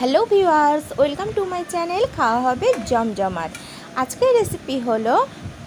Hello viewers welcome to my channel খাওয়া হবে জমজমাট। আজকের রেসিপি হলো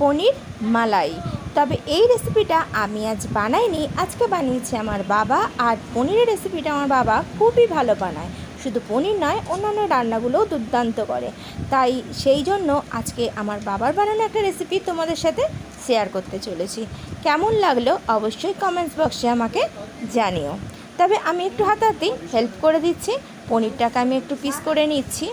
পনির মালাই। তবে এই রেসিপিটা আমি আজ বানাইনি, আজকে বানিয়েছে আমার বাবা, আর পনিরের রেসিপিটা আমার বাবা খুবই ভালো বানায়। শুধু পনির নয়, অন্যান্য রান্নাগুলোও দুর্দান্ত করে। তাই সেই জন্য আজকে আমার বাবার বানানো একটা রেসিপি তোমাদের সাথে শেয়ার করতে চলেছি। কেমন লাগল অবশ্যই কমেন্টস বক্সে আমাকে জানিও। তবে আমি একটু হাতাতেই হেল্প করে দিচ্ছি। পনিরটাকে আমি একটু পিস করে নিচ্ছি।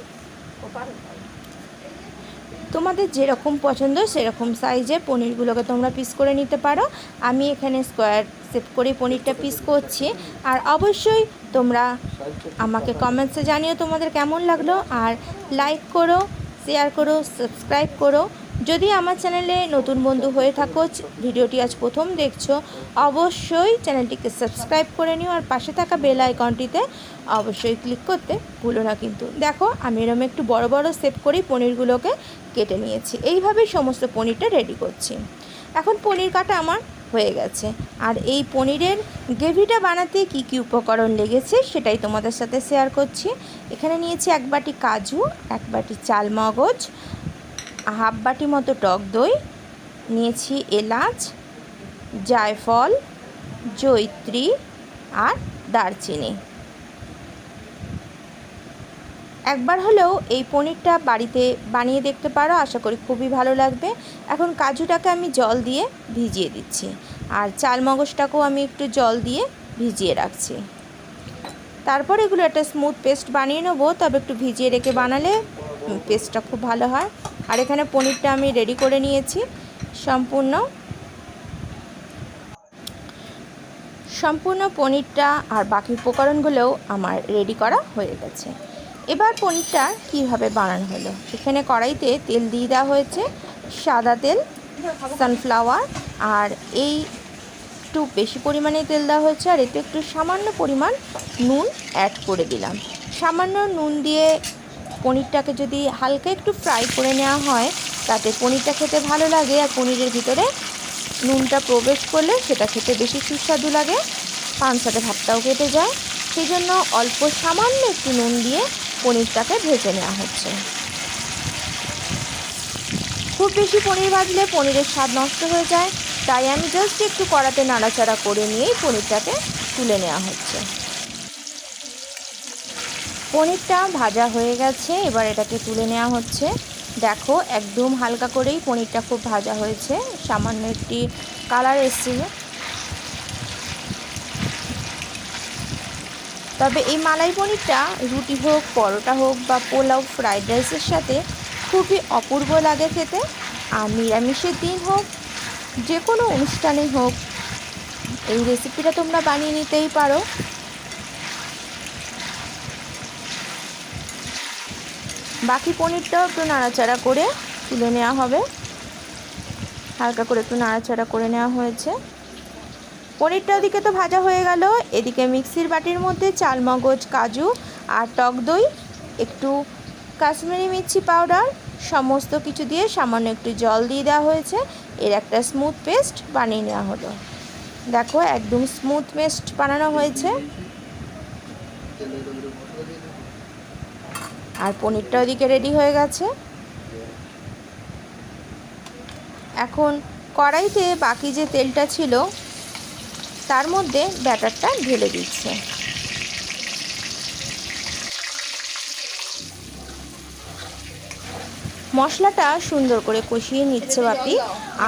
তোমাদের যেরকম পছন্দ সেরকম সাইজে পনিরগুলোকে তোমরা পিস করে নিতে পারো। আমি এখানে স্কোয়ার সেট করে পনিরটা পিস করছি। আর অবশ্যই তোমরা আমাকে কমেন্টসে জানিও তোমাদের কেমন লাগল। আর লাইক করো শেয়ার করো সাবস্ক্রাইব করো। যদি আমার চ্যানেলে নতুন বন্ধু হয়ে থাকো ভিডিওটি আজ প্রথম দেখছ, অবশ্যই চ্যানেলটিকে সাবস্ক্রাইব করে নিও আর পাশে থাকা বেল আইকনটিতে অবশ্যই ক্লিক করতে ভুলো না কিন্তু। দেখো, আমি এরকম একটু বড় বড় সেভ করেই পনিরগুলোকে কেটে নিয়েছি। এইভাবেই সমস্ত পনিরটা রেডি করছি। এখন পনির কাটা আমার হয়ে গেছে। আর এই পনিরের গ্রেভিটা বানাতে কি কি উপকরণ লেগেছে সেটাই তোমাদের সাথে শেয়ার করছি। এখানে নিয়েছি এক বাটি কাজু, এক বাটি চাল মগজ হাফ বাটি মতো টক দই, নিয়েছি এলাচ, জায়ফল, জৈত্রী আর দারচিনি। একবার হলেও এই পনিরটা বাড়িতে বানিয়ে দেখতে পারো, আশা করি খুবই ভালো লাগবে। এখন কাজুটাকে আমি জল দিয়ে ভিজিয়ে দিচ্ছি, আর চাল মগজটাকেও আমি একটু জল দিয়ে ভিজিয়ে রাখছি। তারপর এগুলো একটা স্মুথ পেস্ট বানিয়ে নেব, তবে একটু ভিজিয়ে রেখে বানালে পেস্টটা খুব ভালো হয়। আর এখানে পনিরটা আমি রেডি করে নিয়েছি, সম্পূর্ণ। সম্পূর্ণ পনিরটা আর বাকি উপকরণগুলোও আমার রেডি করা হয়ে গেছে। এবার পনিরটা কীভাবে বানানো হলো? এখানে কড়াইতে তেল দিয়ে দেওয়া হয়েছে, সাদা তেল সানফ্লাওয়ার আর এই একটু বেশি পরিমাণে তেল দেওয়া হয়েছে, আর এতে একটু সামান্য পরিমাণ নুন অ্যাড করে দিলাম। সামান্য নুন দিয়ে পনিরটাকে যদি হালকা একটু ফ্রাই করে নেওয়া হয়, তাতে পনিরটা খেতে ভালো লাগে আর পনিরের ভিতরে নুনটা প্রবেশ করলে সেটা খেতে বেশি সুস্বাদু লাগে পানসাটে ভাতটাও কেটে যায়। সেই জন্য অল্প সামান্য একটু নুন দিয়ে পনিরটাকে ভেজে নেওয়া হচ্ছে। খুব বেশি পনির ভাজলে পনিরের স্বাদ নষ্ট হয়ে যায়, তাই আমি জাস্ট একটু কড়াতে নাড়াচাড়া করে নিয়েই পনিরটাকে তুলে নেওয়া হচ্ছে। পনিরটা ভাজা হয়ে গেছে, এবার এটাকে তুলে নেওয়া হচ্ছে। দেখো, একদম হালকা করেই পনিরটা খুব ভাজা হয়েছে। সামান্য একটি কালার এসেছিল তবে এই মালাই পনিরটা রুটি হোক, পরোটা হোক বা পোলাও, ফ্রাইড রাইসের সাথে খুবই অপূর্ব লাগে খেতে। আর নিরামিষের দিন হোক যে কোনো অনুষ্ঠানেই হোক, এই রেসিপিটা তোমরা বানিয়ে নিতেই পারো। বাকি পনিরটাও একটু নাড়াচাড়া করে তুলে নেওয়া হবে। হালকা করে একটু নাড়াচাড়া করে নেওয়া হয়েছে। পনিরটা ওদিকে তো ভাজা হয়ে গেল। এদিকে মিক্সির বাটির মধ্যে চাল মগজ কাজু আর টক দই, একটু কাশ্মীরি মির্চি পাউডার, সমস্ত কিছু দিয়ে সামান্য একটু জল দিয়ে দেওয়া হয়েছে। এর একটা স্মুথ পেস্ট বানিয়ে নেওয়া হলো। দেখো, একদম স্মুথ পেস্ট বানানো হয়েছে। আর পনিরটা ওদিকে রেডি হয়ে গেছে। এখন কড়াইতে বাকি যে তেলটা ছিল তার মধ্যে ব্যাটারটা ঢেলে দিচ্ছে। মশলাটা সুন্দর করে কষিয়ে নিচ্ছে বাপি।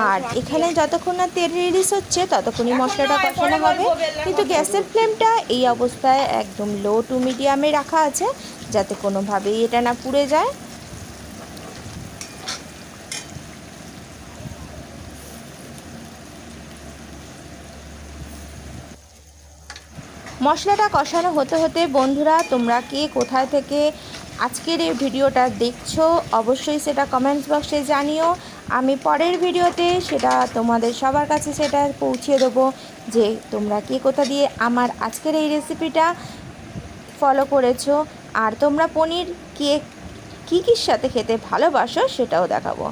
আর এখানে যতক্ষণ না তেল রিলিজ হচ্ছে ততক্ষণই মশলাটা কষানো হবে। কিন্তু গ্যাসের ফ্লেমটা এই অবস্থায় একদম লো টু মিডিয়ামে রাখা আছে। যাতে কোনোভাবেই এটা না পুড়ে যায়। মশলাটা কষানো হতে হতে বন্ধুরা, তোমরা কে কোথায় থেকে আজকের এই ভিডিওটা দেখছ, অবশ্যই সেটা কমেন্টস বক্সে জানিও। আমি পরের ভিডিওতে সেটা তোমাদের সবার কাছে সেটা পৌঁছে দেবো যে তোমরা কে কোথা দিয়ে আমার আজকের এই রেসিপিটা ফলো করেছ। আর তোমরা পনির কেক কী কীর সাথে খেতে ভালোবাসো সেটাও দেখাবো।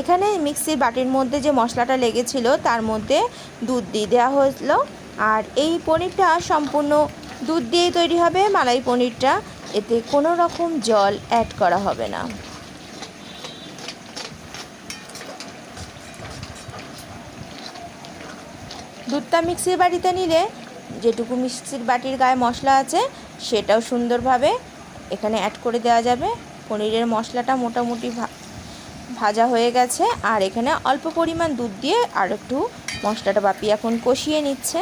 এখানে মিক্সির বাটির মধ্যে যে মশলাটা লেগেছিল, তার মধ্যে দুধ দিয়ে দেওয়া হলো। আর এই পনিরটা সম্পূর্ণ দুধ দিয়েই তৈরি হবে, মালাই পনিরটা। এতে কোনো রকম জল অ্যাড করা হবে না। দুধটা মিক্সির বাটিতে নিলে যেটুকু মিক্সির বাটির গায়ে মশলা আছে, সেটাও সুন্দরভাবে এখানে অ্যাড করে দেওয়া যাবে। পনিরের মশলাটা মোটামুটি ভাজা হয়ে গেছে। আর এখানে অল্প পরিমাণ দুধ দিয়ে আর একটু মশলাটা বাপি এখন কষিয়ে নিচ্ছে।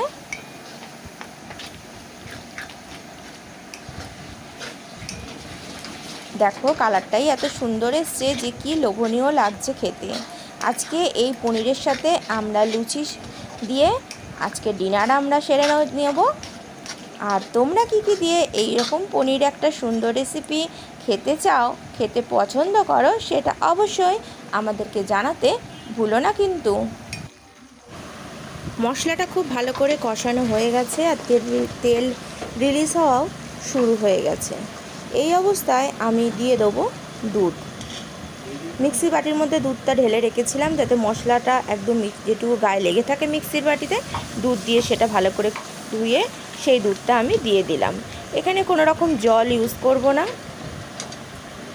দেখো কালারটাই এত সুন্দর এসছে যে কি লোভনীয় লাগছে খেতে। আজকে এই পনিরের সাথে আমরা লুচি দিয়ে আজকে ডিনার আমরা সেরে নেব। আর তোমরা কি কি দিয়ে এই রকম পনির একটা সুন্দর রেসিপি খেতে চাও, খেতে পছন্দ করো, সেটা অবশ্যই আমাদেরকে জানাতে ভুলো না কিন্তু। মশলাটা খুব ভালো করে কষানো হয়ে গেছে, আর তেল তেল রিলিজ হওয়াও শুরু হয়ে গেছে। এই অবস্থায় আমি দিয়ে দেবো দুধ। মিক্সি বাটির মধ্যে দুধটা ঢেলে রেখেছিলাম যাতে মশলাটা একদম যেটুকু গায়ে লেগে থাকে মিক্সির বাটিতে, দুধ দিয়ে সেটা ভালো করে ধুয়ে সেই দুধটা আমি দিয়ে দিলাম। এখানে কোনো রকম জল ইউজ করব না।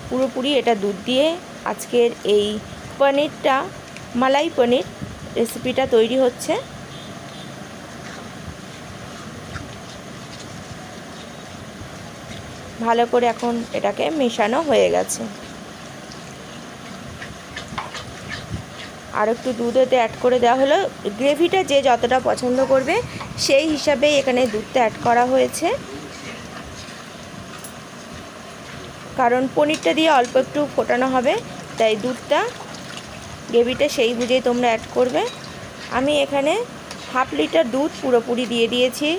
পুরোপুরি এটা দুধ দিয়ে আজকের এই পনিরটা, মালাই পনির রেসিপিটা তৈরি হচ্ছে। ভালো করে এখন এটাকে মেশানো হয়ে গেছে। আর একটু দুধ এতে অ্যাড করে দেওয়া হলো। গ্রেভিটা যে যতটা পছন্দ করবে, সেই হিসাবেই এখানে দুধটা অ্যাড করা হয়েছে। কারণ পনিরটা দিয়ে অল্প একটু ফোটানো হবে, তাই দুধটা গ্রেভিটা সেই বুঝেই তোমরা অ্যাড করবে। আমি এখানে হাফ লিটার দুধ পুরোপুরি দিয়ে দিয়েছি।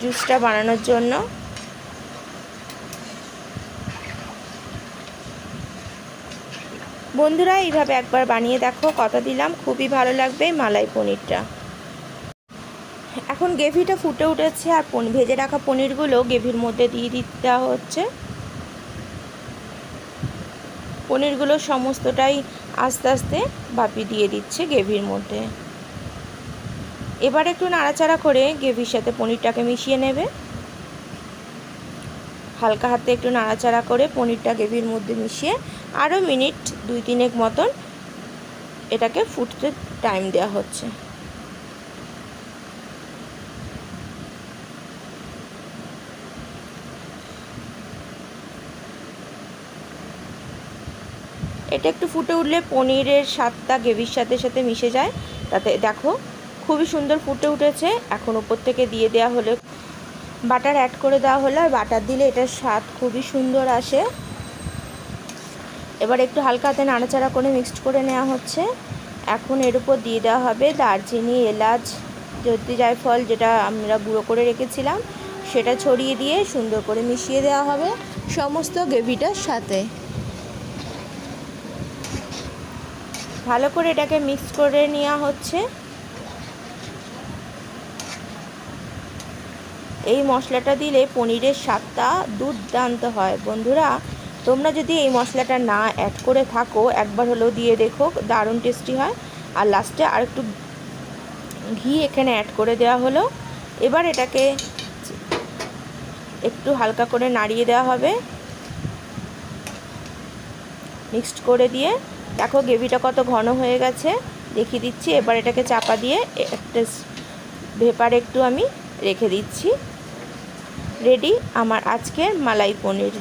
জুসটা বানানোর জন্য। বন্ধুরা, এইভাবে একবার বানিয়ে দেখো, কথা দিলাম। খুবই ভালো লাগবে মালাই পনিরটা। এখন গ্রেভিটা ফুটে উঠেছে, আর ভেজে রাখা পনিরগুলো গ্রেভির মধ্যে দিয়ে দিতে হচ্ছে। পনিরগুলো সমস্তটাই আস্তে আস্তে বাপি দিয়ে দিচ্ছে গ্রেভির মধ্যে। এবার একটু নাড়াচাড়া করে গ্রেভির সাথে পনিরটাকে মিশিয়ে নেবে। হালকা হাতে একটু নাড়াচাড়া করে পনিরটা গ্রেভির মধ্যে মিশিয়ে আরও মিনিট দুই তিনেক মতন এটাকে ফুটতে টাইম দেওয়া হচ্ছে। এটা একটু ফুটে উঠলে পনিরের স্বাদটা গ্রেভির সাথে সাথে মিশে যায়। তাতে দেখো, খুবই সুন্দর ফুটে উঠেছে। এখন উপর থেকে দিয়ে দেওয়া হলে, বাটার অ্যাড করে দেওয়া হলো আর বাটার দিলে এটার স্বাদ খুবই সুন্দর আসে। এবার একটু হালকা হাতে নাড়াচাড়া করে মিক্সড করে নেওয়া হচ্ছে। এখন এর উপর দিয়ে দেওয়া হবে দারচিনি, এলাচ যদি জায়ফল যেটা আমরা গুঁড়ো করে রেখেছিলাম, সেটা ছড়িয়ে দিয়ে সুন্দর করে মিশিয়ে দেওয়া হবে সমস্ত গ্রেভিটার সাথে। ভালো করে এটাকে মিক্স করে নেওয়া হচ্ছে। এই মশলাটা দিলে পনিরের স্বাদটা দুর্দান্ত হয়। বন্ধুরা তোমরা যদি এই মশলাটা না অ্যাড করে থাকো, একবার হলেও দিয়ে দেখো, দারুণ টেস্টি হয়। আর লাস্টে আর একটু ঘি এখানে অ্যাড করে দেওয়া হলো। এবার এটাকে একটু হালকা করে নাড়িয়ে দেওয়া হবে। মিক্সড করে দিয়ে। দেখো গ্রেভিটা কত ঘন হয়ে গেছে। দেখিয়ে দিচ্ছি, এবার এটাকে চাপা দিয়ে একটা ভেপার একটু আমি রেখে দিচ্ছি। রেডি আমার আজকের মালাই পনির।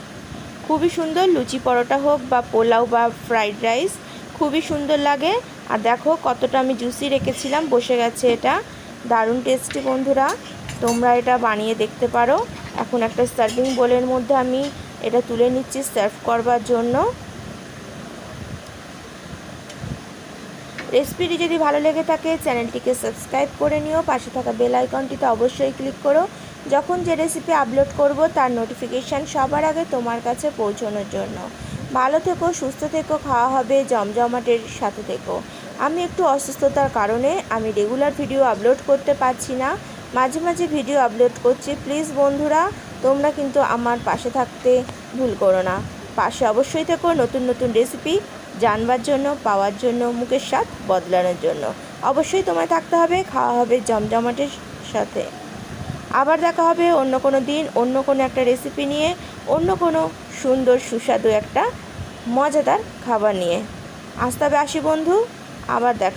খুবই সুন্দর লুচি পরোটা হোক বা পোলাও বা ফ্রাইড রাইস, খুবই সুন্দর লাগে। আর দেখো কতটা আমি জুসি রেখেছিলাম, বসে গেছে এটা। দারুণ টেস্টি বন্ধুরা, তোমরা এটা বানিয়ে দেখতে পারো। এখন একটা সার্ভিং বোলের মধ্যে আমি এটা তুলে নিচ্ছি সার্ভ করবার জন্য। রেসিপিটি যদি ভালো লেগে থাকে, চ্যানেলটিকে সাবস্ক্রাইব করে নিও। পাশে থাকা বেল আইকনটিতে অবশ্যই ক্লিক করো। যখন যে রেসিপি আপলোড করব, তার নোটিফিকেশান সবার আগে তোমার কাছে পৌঁছানোর জন্য। ভালো থেকো, সুস্থ থেকো, খাওয়া হবে, জমজমাটের সাথে থেকো। আমি একটু অসুস্থতার কারণে আমি রেগুলার ভিডিও আপলোড করতে পারছি না। মাঝে মাঝে ভিডিও আপলোড করছি। প্লিজ বন্ধুরা, তোমরা কিন্তু আমার পাশে থাকতে ভুল করো না। পাশে অবশ্যই থেকো, নতুন নতুন রেসিপি জানবার জন্য, পাওয়ার জন্য, মুখের স্বাদ বদলানোর জন্য। অবশ্যই তোমায় থাকতে হবে, খাওয়া হবে জমজমাটের সাথে। আবার দেখা হবে অন্য কোনো দিন, অন্য কোনো একটা রেসিপি নিয়ে, অন্য কোনো সুন্দর, সুস্বাদু একটা মজাদার খাবার নিয়ে। আসতে হবে আসি বন্ধু, আবার দেখা